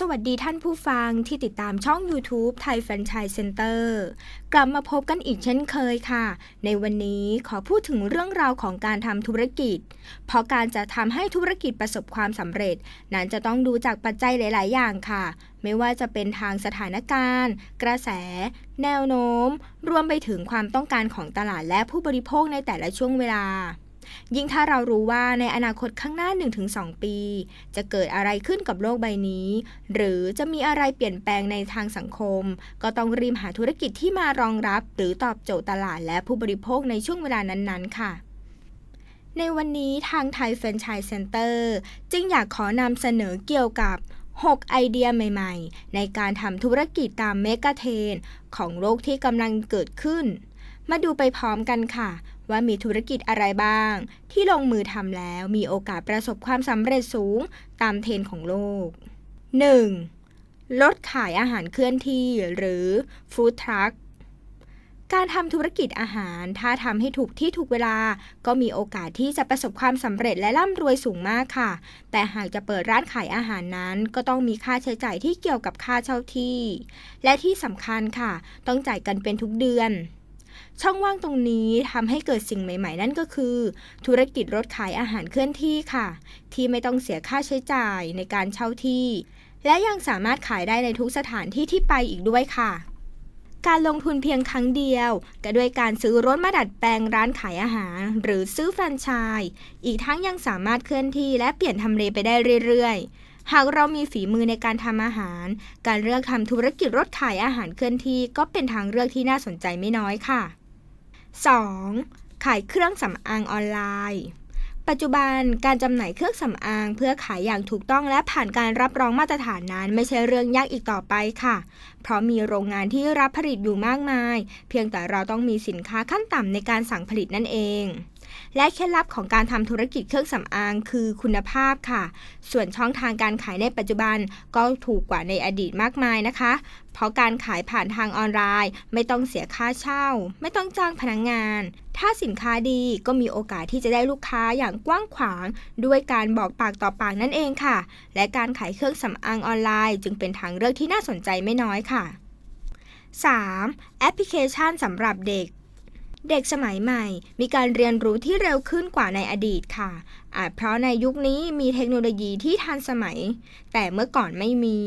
สวัสดีท่านผู้ฟังที่ติดตามช่อง YouTube ไทยแฟรนไชส์เซ็นเตอร์กลับมาพบกันอีกเช่นเคยค่ะ ในวันนี้ขอพูดถึงเรื่องราวของการทำธุรกิจ เพราะการจะทำให้ธุรกิจประสบความสำเร็จ นั้นจะต้องดูจากปัจจัยหลาย ๆ อย่างค่ะ ไม่ว่าจะเป็นทางสถานการณ์ กระแส แนวโน้ม รวมไปถึงความต้องการของตลาดและผู้บริโภคในแต่ละช่วงเวลา ยิ่งถ้าเรารู้ว่าในอนาคตข้างหน้า 1-2 ปี จะเกิดอะไรขึ้นกับโลกใบนี้ หรือจะมีอะไรเปลี่ยนแปลงในทางสังคม ก็ต้องรีบหาธุรกิจที่มารองรับ หรือตอบโจทย์ตลาดและผู้บริโภคในช่วงเวลานั้นๆ ค่ะในวันนี้ทางไทยแฟรนไชส์เซ็นเตอร์จึงอยากขอนำเสนอเกี่ยวกับ 6 ไอเดียใหม่ๆ ในการทำธุรกิจตามเมกะเทรนของโลกที่กำลังเกิดขึ้น มาดูไปพร้อมกันค่ะ ว่ามีธุรกิจอะไรบ้าง ที่ลงมือทำแล้วมีโอกาสประสบความสำเร็จสูงตามเทรนด์ของโลก 1. รถขายอาหารเคลื่อนที่หรือฟู้ดทรัคการทำธุรกิจอาหาร ถ้าทำให้ถูกที่ถูกเวลา ก็มีโอกาสที่จะประสบความสำเร็จและร่ำรวยสูงมากค่ะ แต่หากจะเปิดร้านขายอาหารนั้น ก็ต้องมีค่าใช้จ่ายที่เกี่ยวกับค่าเช่าที่ และที่สำคัญค่ะ ต้องจ่ายกันเป็นทุกเดือน ช่องว่างตรงนี้ทำให้เกิดสิ่งใหม่ ๆ นั่นก็คือ ธุรกิจรถขายอาหารเคลื่อนที่ค่ะ ที่ไม่ต้องเสียค่าใช้จ่ายในการเช่าที่ และยังสามารถขายได้ในทุกสถานที่ที่ไปอีกด้วยค่ะ การลงทุนเพียงครั้งเดียวก็ด้วยการซื้อรถมาดัดแปลงร้านขายอาหาร หรือซื้อแฟรนไชส์อีกทั้งยังสามารถเคลื่อนที่และเปลี่ยนทำเลไปได้เรื่อยๆ หากเรามีฝีมือในการทำอาหาร การเลือกทำธุรกิจรถขายอาหารเคลื่อนที่ก็เป็นทางเลือกที่น่าสนใจไม่น้อยค่ะ 2. ขายเครื่องสำอางออนไลน์ ปัจจุบันการจำหน่ายเครื่องสำอางเพื่อขายอย่างถูกต้องและผ่านการรับรองมาตรฐานนั้น ไม่ใช่เรื่องยากอีกต่อไปค่ะ เพราะมีโรงงานที่รับผลิตอยู่มากมาย เพียงแต่เราต้องมีสินค้าขั้นต่ำในการสั่งผลิตนั่นเอง และเคล็ดลับของการทำธุรกิจเครื่องสำอางคือคุณภาพค่ะ ส่วนช่องทางการขายในปัจจุบันก็ถูกกว่าในอดีตมากมายนะคะ เพราะการขายผ่านทางออนไลน์ ไม่ต้องเสียค่าเช่า ไม่ต้องจ้างพนักงงาน ถ้าสินค้าดีก็มีโอกาสที่จะได้ลูกค้าอย่างกว้างขวาง ด้วยการบอกปากต่อปากนั่นเองค่ะ และการขายเครื่องสำอางออนไลน์จึงเป็นทางเลือกที่น่าสนใจไม่น้อยค่ะ 3. แอปพลิเคชันสำหรับเด็ก เด็กสมัยใหม่ มีการเรียนรู้ที่เร็วขึ้นกว่าในอดีตค่ะ อาจเพราะในยุคนี้มีเทคโนโลยีที่ทันสมัย แต่เมื่อก่อนไม่มี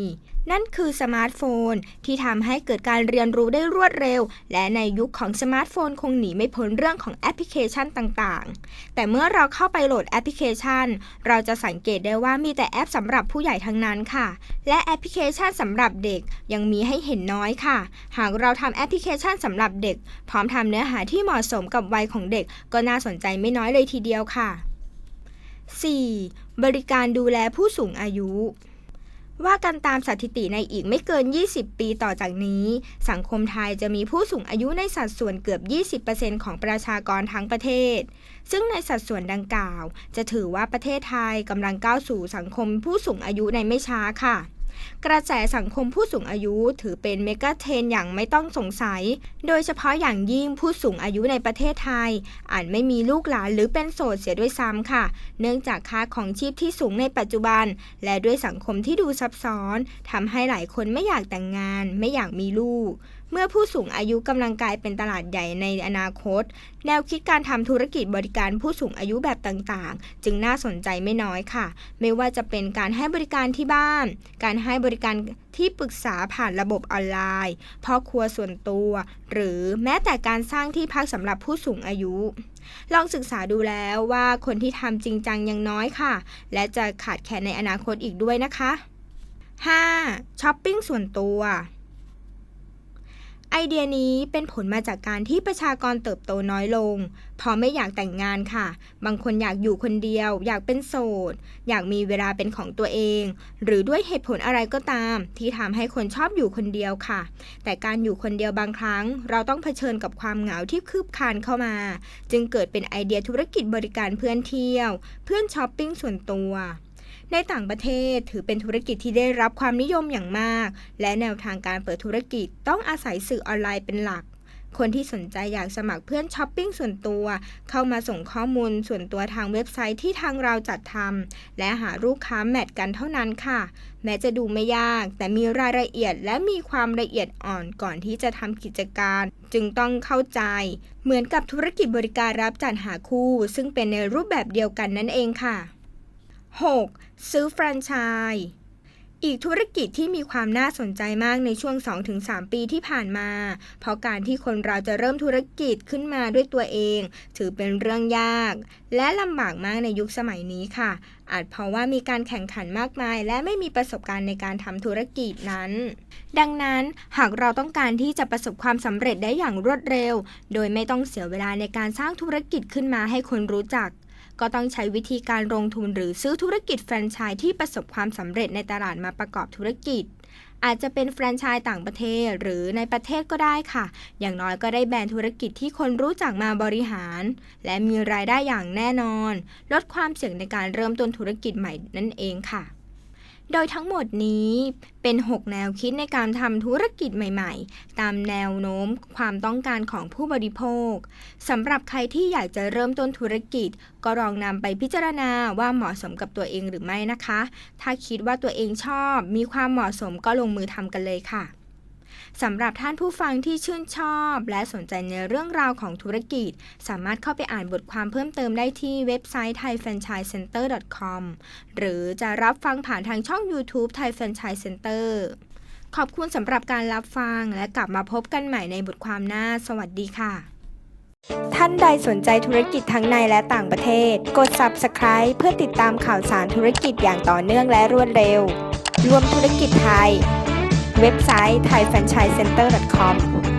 นั่นคือสมาร์ทโฟนที่ทำให้เกิดการเรียนรู้ได้รวดเร็ว และในยุคของสมาร์ทโฟนคงหนีไม่พ้นเรื่องของแอปพลิเคชันต่างๆ แต่เมื่อเราเข้าไปโหลดแอปพลิเคชัน เราจะสังเกตได้ว่ามีแต่แอปสำหรับผู้ใหญ่ทั้งนั้นค่ะ และแอปพลิเคชันสำหรับเด็กยังมีให้เห็นน้อยค่ะ หากเราทำแอปพลิเคชันสำหรับเด็ก พร้อมทำเนื้อหาที่เหมาะสมกับวัยของเด็ก ก็น่าสนใจไม่น้อยเลยทีเดียวค่ะ 4. บริการดูแลผู้สูงอายุ ว่ากันตามสถิติในอีกไม่เกิน 20 ปีต่อจากนี้ สังคมไทยจะมีผู้สูงอายุในสัดส่วนเกือบ 20%ของประชากรทั้งประเทศ ซึ่งในสัดส่วนดังกล่าว จะถือว่าประเทศไทยกำลังก้าวสู่สังคมผู้สูงอายุในไม่ช้าค่ะ กระแสสังคมผู้สูงอายุถือเป็นเมกะเทรนอย่างไม่ต้องสงสัย โดยเฉพาะอย่างยิ่งผู้สูงอายุในประเทศไทยอาจไม่มีลูกหลานหรือเป็นโสดเสียด้วยซ้ำค่ะ เนื่องจากค่าของชีพที่สูงในปัจจุบัน และด้วยสังคมที่ดูซับซ้อนทำให้หลายคนไม่อยากแต่งงาน ไม่อยากมีลูก เมื่อผู้สูงอายุกำลังกลายเป็นตลาดใหญ่ในอนาคต แนวคิดการทำธุรกิจบริการผู้สูงอายุแบบต่างๆ จึงน่าสนใจไม่น้อยค่ะ ไม่ว่าจะเป็นการให้บริการที่บ้าน การให้บริการที่ปรึกษาผ่านระบบออนไลน์พ่อครัวส่วนตัว หรือแม้แต่การสร้างที่พักสำหรับผู้สูงอายุ ลองศึกษาดูแล้วว่าคนที่ทำจริงจังยังน้อยค่ะ และจะขาดแคลนในอนาคตอีกด้วยนะคะ 5. ช้อปปิ้งส่วนตัว ไอเดียนี้เป็นผลมาจากการที่ประชากรเติบโตน้อยลงเพราะไม่อยากแต่งงานค่ะ บางคนอยากอยู่คนเดียว อยากเป็นโสด อยากมีเวลาเป็นของตัวเอง หรือด้วยเหตุผลอะไรก็ตาม ที่ทำให้คนชอบอยู่คนเดียวค่ะ แต่การอยู่คนเดียวบางครั้ง เราต้องเผชิญกับความเหงาที่คืบคานเข้ามา จึงเกิดเป็นไอเดียธุรกิจบริการเพื่อนเที่ยว เพื่อนช้อปปิ้งส่วนตัว ในต่างประเทศถือเป็นธุรกิจที่ได้รับความนิยมอย่างมาก และแนวทางการเปิดธุรกิจต้องอาศัยสื่อออนไลน์เป็นหลัก คนที่สนใจอยากสมัครเพื่อนช้อปปิ้งส่วนตัว เข้ามาส่งข้อมูลส่วนตัวทางเว็บไซต์ที่ทางเราจัดทำและหาลูกค้าแมทกันเท่านั้นค่ะ แม้จะดูไม่ยาก แต่มีรายละเอียดและมีความละเอียดอ่อนก่อนที่จะทำกิจการจึงต้องเข้าใจ เหมือนกับธุรกิจบริการรับจัดหาคู่ ซึ่งเป็นในรูปแบบเดียวกันนั่นเองค่ะ 6. ซื้อแฟรนไชส์อีกธุรกิจที่มีความน่าสนใจมากในช่วง 2-3 ปีที่ผ่านมา เพราะการที่คนเราจะเริ่มธุรกิจขึ้นมาด้วยตัวเอง ถือเป็นเรื่องยาก และลำบากมากในยุคสมัยนี้ค่ะ อาจเพราะว่ามีการแข่งขันมากมาย และไม่มีประสบการณ์ในการทำธุรกิจนั้น ดังนั้นหากเราต้องการที่จะประสบความสำเร็จได้อย่างรวดเร็ว โดยไม่ต้องเสียเวลาในการสร้างธุรกิจขึ้นมาให้คนรู้จัก ก็ต้องใช้วิธีการลงทุนหรือซื้อธุรกิจแฟรนไชส์ที่ประสบความสำเร็จในตลาดมาประกอบธุรกิจ อาจจะเป็นแฟรนไชส์ต่างประเทศหรือในประเทศก็ได้ค่ะ อย่างน้อยก็ได้แบรนด์ธุรกิจที่คนรู้จักมาบริหาร และมีรายได้อย่างแน่นอน ลดความเสี่ยงในการเริ่มต้นธุรกิจใหม่นั่นเองค่ะ โดยทั้งหมดนี้เป็น 6 แนวคิดในการทำธุรกิจใหม่ๆ ตามแนวโน้มความต้องการของผู้บริโภคสำหรับใครที่อยากจะเริ่มต้นธุรกิจ ก็ลองนำไปพิจารณาว่าเหมาะสมกับตัวเองหรือไม่นะคะ ถ้าคิดว่าตัวเองชอบ มีความเหมาะสมก็ลงมือทำกันเลยค่ะ สำหรับท่านผู้ฟังที่ชื่นชอบ และสนใจในเรื่องราวของธุรกิจ สามารถเข้าไปอ่านบทความเพิ่มเติมได้ที่เว็บไซต์ thaifranchisecenter.com หรือจะรับฟังผ่านทางช่อง YouTube Thai Franchise Center ขอบคุณสำหรับการรับฟังและกลับมาพบกันใหม่ในบทความหน้า สวัสดีค่ะ ท่านใดสนใจธุรกิจทั้งในและต่างประเทศ กด Subscribe เพื่อติดตามข่าวสารธุรกิจอย่างต่อเนื่องและรวดเร็ว รวมธุรกิจไทย เว็บไซต์ thaifranchisecenter.com